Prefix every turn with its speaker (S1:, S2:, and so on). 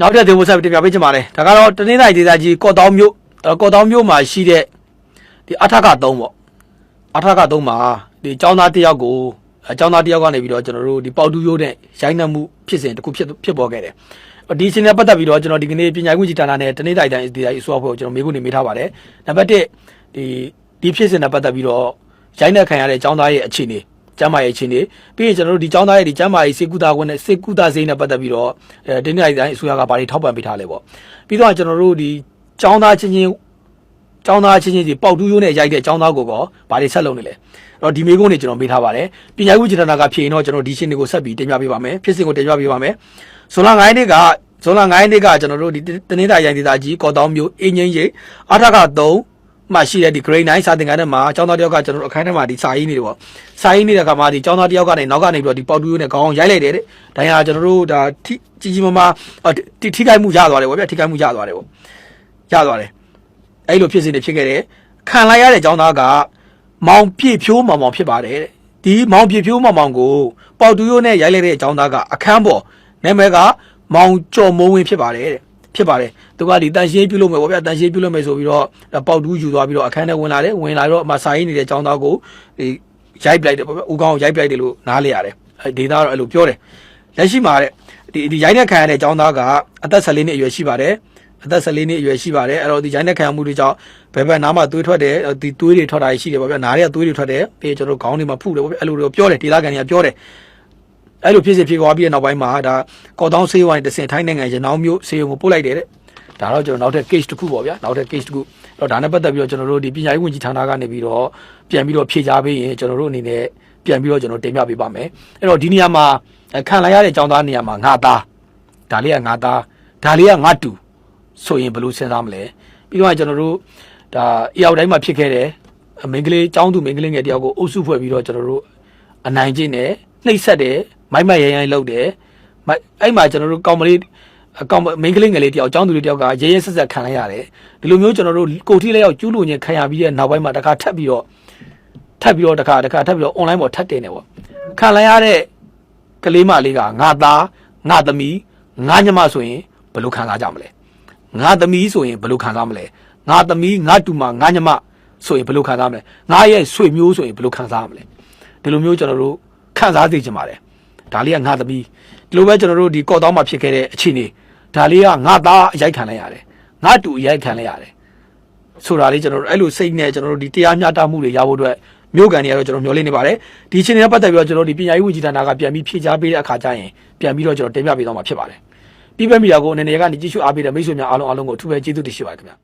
S1: နောက်ထပ်သေးဖို့ဆက်ပြီးတင်ပြပေးချင်ပါတယ်ဒါကတော့တနင်္လာရီဒေသကြီးကော့တောင်းမြို့ကော့တောင်းမြို့မှာရှိတဲ့ဒီအထက3ပေါ့အထက3မှာဒီចောင်းသားတယောက်ကိုအကြောင်းသားတယောက်ကနေပြီးတော့ကျွန်တော်တို့ဒီပေါတူရိုးနဲ့ရိုင်းနှံမှုဖြစ်စဉ်တစ်ခုဖြစ်ဖြစ်ပေါ်ခဲ့တယ်။ဒီအချိန်နဲ့ပတ်သက်ပြီးတော့ကျွန်တော်ဒီကနေ့ပညာခွင့်ကြီးဌာနနဲ့တနေ့တိုင်းတိုင်းဒီတိုင်းအစိုးရဖွဲ့ကိုကျွန်တော်မေးခွန်းနေမေးထားပါတယ်။နံပါတ်1ဒီဒီဖြစ်စဉ်နဲ့ပတ်သက်ပြီးတော့ရိုင်းနှက်ခံရတဲ့အကြောင်းသားရဲ့အခြေအနေ ကျမ်းမာရေးအခြေအနေပြီးရင်ကျွန်တော်တို့ဒီចောင်းသားရဲ့ဒီကျမ်းမာရေးစေကူတာခွင့်နဲ့စေကူတာစိမ်းနဲ့ပတ်သက်ပြီးတော့အဲတင်းနေတိုင်းအစိုးရကဘာတွေထောက်ပံ့ပေးထားလဲပေါ့ပြီးတော့ကျွန်တော်တို့ဒီចောင်းသားချင်းချင်းចောင်းသားချင်းချင်းဒီပေါက်တူးရိုးနဲ့ရိုက်တဲ့ចောင်းသားကိုကောဘာတွေဆက်လုပ်နေလဲအဲ့တော့ဒီမေကုန်းနေကျွန်တော်မေးထားပါတယ်ပညာရေးဝန်ကြီးဌာနကဖြေရင်တော့ကျွန်တော်ဒီရှင်းတွေကိုဆက်ပြီးတင်ပြပေးပါမယ်ဖြစ်စဉ်ကိုတင်ပြပေးပါမယ်ဇွန်လ9ရက်နေ့ကဇွန်လ9ရက်နေ့ကကျွန်တော်တို့ဒီတနင်္လာရိုင်ဒေသကြီးကော်တောင်းမြို့အင်းငင်းရိပ်အထက3 မှရှိတဲ့ဒီ grade 9စာသင်ခန်းထဲမှာကျောင်းသားတယောက်ကကျွန်တော်တို့အခန်းထဲမှာဒီစာရေးနေတယ်ပေါ့စာရေးနေတဲ့အခါမှာဒီကျောင်းသားတယောက်ကနေနောက်ကနေပြီးတော့ဒီပေါက်တူးရိုးနဲ့ခေါင်းအောင်ရိုက်လိုက်တယ်တဲ့။ဒါရကျွန်တော်တို့ဒါထိကြီးကြီးမားမားအော်ထိထိခိုက်မှုရသွားတယ်ပေါ့ဗျာထိခိုက်မှုရသွားတယ်ပေါ့။ရသွားတယ်။အဲ့လိုဖြစ်စဉ်တွေဖြစ်ခဲ့တယ်။ခံလိုက်ရတဲ့ကျောင်းသားကမောင်ပြည့်ဖြိုးမောင်မောင်ဖြစ်ပါတယ်တဲ့။ဒီမောင်ပြည့်ဖြိုးမောင်မောင်ကိုပေါက်တူးရိုးနဲ့ရိုက်လိုက်တဲ့ကျောင်းသားကအခန်းပေါ်နာမည်ကမောင်ကျော်မိုးဝင်းဖြစ်ပါတယ်တဲ့။ ဖြစ်ပါတယ်သူကဒီတန်ရှင်းပြုလုပ်မယ်ပေါ့ဗျာတန်ရှင်းပြုလုပ်မယ်ဆိုပြီးတော့ပေါက်တူးယူသွားပြီးတော့အခန်းထဲဝင်လာတယ်ဝင်လာတော့အမစာရေးနေတဲ့ចောင်းသားကိုဒီရိုက်ပလိုက်တယ်ပေါ့ဗျာဦးကောင်းကိုရိုက်ပလိုက်တယ်လို့နားလေရတယ်အဲဒေတာကတော့အဲ့လိုပြောတယ်လက်ရှိမှာတဲ့ဒီဒီရိုက်တဲ့ခံရတဲ့ចောင်းသားကအသက်14နှစ်အရွယ်ရှိပါတယ်အသက်14နှစ်အရွယ်ရှိပါတယ်အဲ့တော့ဒီရိုင်းတဲ့ခံရမှုတွေကြောင့်ဘယ်ဘက်နားမှာသွေးထွက်တယ်ဒီသွေးတွေထွက်တာရှိတယ်ပေါ့ဗျာနားတွေကသွေးတွေထွက်တယ်ပြီးကျွန်တော်တို့ခေါင်းတွေမှာဖုတယ်ပေါ့ဗျာအဲ့လိုတွေပြောတယ်ဒေတာကန်တွေကပြောတယ် အဲ့လိုဖြစ်စီဖြစ်သွားပြီးတဲ့နောက်ပိုင်းမှာဒါကော်တောင်းဆေးဝိုင်းတစ်စင်ထိုင်းနိုင်ငံရနောင်းမြို့ဆေးရုံကိုပို့လိုက်တယ်တဲ့ဒါတော့ကျွန်တော်နောက်ထပ် case တစ်ခုပေါ့ဗျာနောက်ထပ် case တစ်ခုတော့ဒါနဲ့ပတ်သက်ပြီးတော့ကျွန်တော်တို့ဒီပညာရေးဝန်ကြီးဌာနကနေပြီးတော့ပြန်ပြီးတော့ဖြေကြားပေးရင်ကျွန်တော်တို့အနေနဲ့ပြန်ပြီးတော့ကျွန်တော်တင်ပြပေးပါမယ်အဲ့တော့ဒီနေရာမှာခံလိုက်ရတဲ့အကြောင်းသားနေရာမှာငါသားဒါလေးကငါသားဒါလေးကငါတူဆိုရင်ဘယ်လိုစဉ်းစားမလဲပြီးတော့ကျွန်တော်တို့ဒါအရောက်တိုင်းမှာဖြစ်ခဲ့တယ်မင်္ဂလေးចောင်းသူမင်္ဂလေးငယ်တယောက်ကိုအုပ်စုဖွဲ့ပြီးတော့ကျွန်တော်တို့အနိုင်ကျင့်တယ်နှိပ်စက်တယ် မိုက်မိုက်ရိုင်းရိုင်းလုပ်တယ်မိုက်အဲ့မှာကျွန်တော်တို့ကောင်မလေးအကောင်မင်းကလေးငယ်လေးတယောက်ចောင်းသူလေးတယောက်ကရဲရဲဆက်ဆက်ခံလိုက်ရတယ်ဒီလိုမျိုးကျွန်တော်တို့ကိုထီလေးယောက်ကျူးလူညင်ခံရပြီးတဲ့နောက်ပိုင်းမှာတခါထပ်ပြီးတော့ထပ်ပြီးတော့တခါတခါထပ်ပြီးတော့ online ပေါ်ထပ်တင်တယ်ပေါ့ခံလိုက်ရတဲ့ကလေးမလေးကငါသားငါသမီးငါညမဆိုရင်ဘယ်လိုခံစားကြမလဲငါသမီးဆိုရင်ဘယ်လိုခံစားမလဲငါသမီးငါတူမငါညမဆိုရင်ဘယ်လိုခံစားမလဲငါရဲ့ဆွေမျိုးဆိုရင်ဘယ်လိုခံစားမလဲဒီလိုမျိုးကျွန်တော်တို့ခံစားသိချင်ပါတယ် ဒါလေးကငါသမီးဒီလိုပဲကျွန်တော်တို့ဒီကော့တောင်းမှာဖြစ်ခဲ့တဲ့အခြေအနေဒါလေးကငါသားအရိုက်ခံလိုက်ရတယ်ငါတူအရိုက်ခံလိုက်ရတယ်ဆိုတာလေးကျွန်တော်တို့အဲ့လိုစိတ်နဲ့ကျွန်တော်တို့ဒီတရားမျှတမှုတွေရဖို့အတွက်မြို့ကန်တွေကတော့ကျွန်တော်မျှော်လင့်နေပါတယ်ဒီအခြေအနေနဲ့ပတ်သက်ပြီးတော့ကျွန်တော်တို့ဒီပညာရေးဝန်ကြီးဌာနကပြန်ပြီးဖြေကြားပေးတဲ့အခါကျရင်ပြန်ပြီးတော့ကျွန်တော်တင်ပြပေးသွားမှာဖြစ်ပါတယ်ပြီးပဲမီဒီယာကိုအနေနဲ့ကနေကြည့်ရှုအားပေးတဲ့မိတ်ဆွေများအားလုံးအားလုံးကိုအထူးပဲကျေးဇူးတင်ရှိပါတယ်ခင်ဗျာ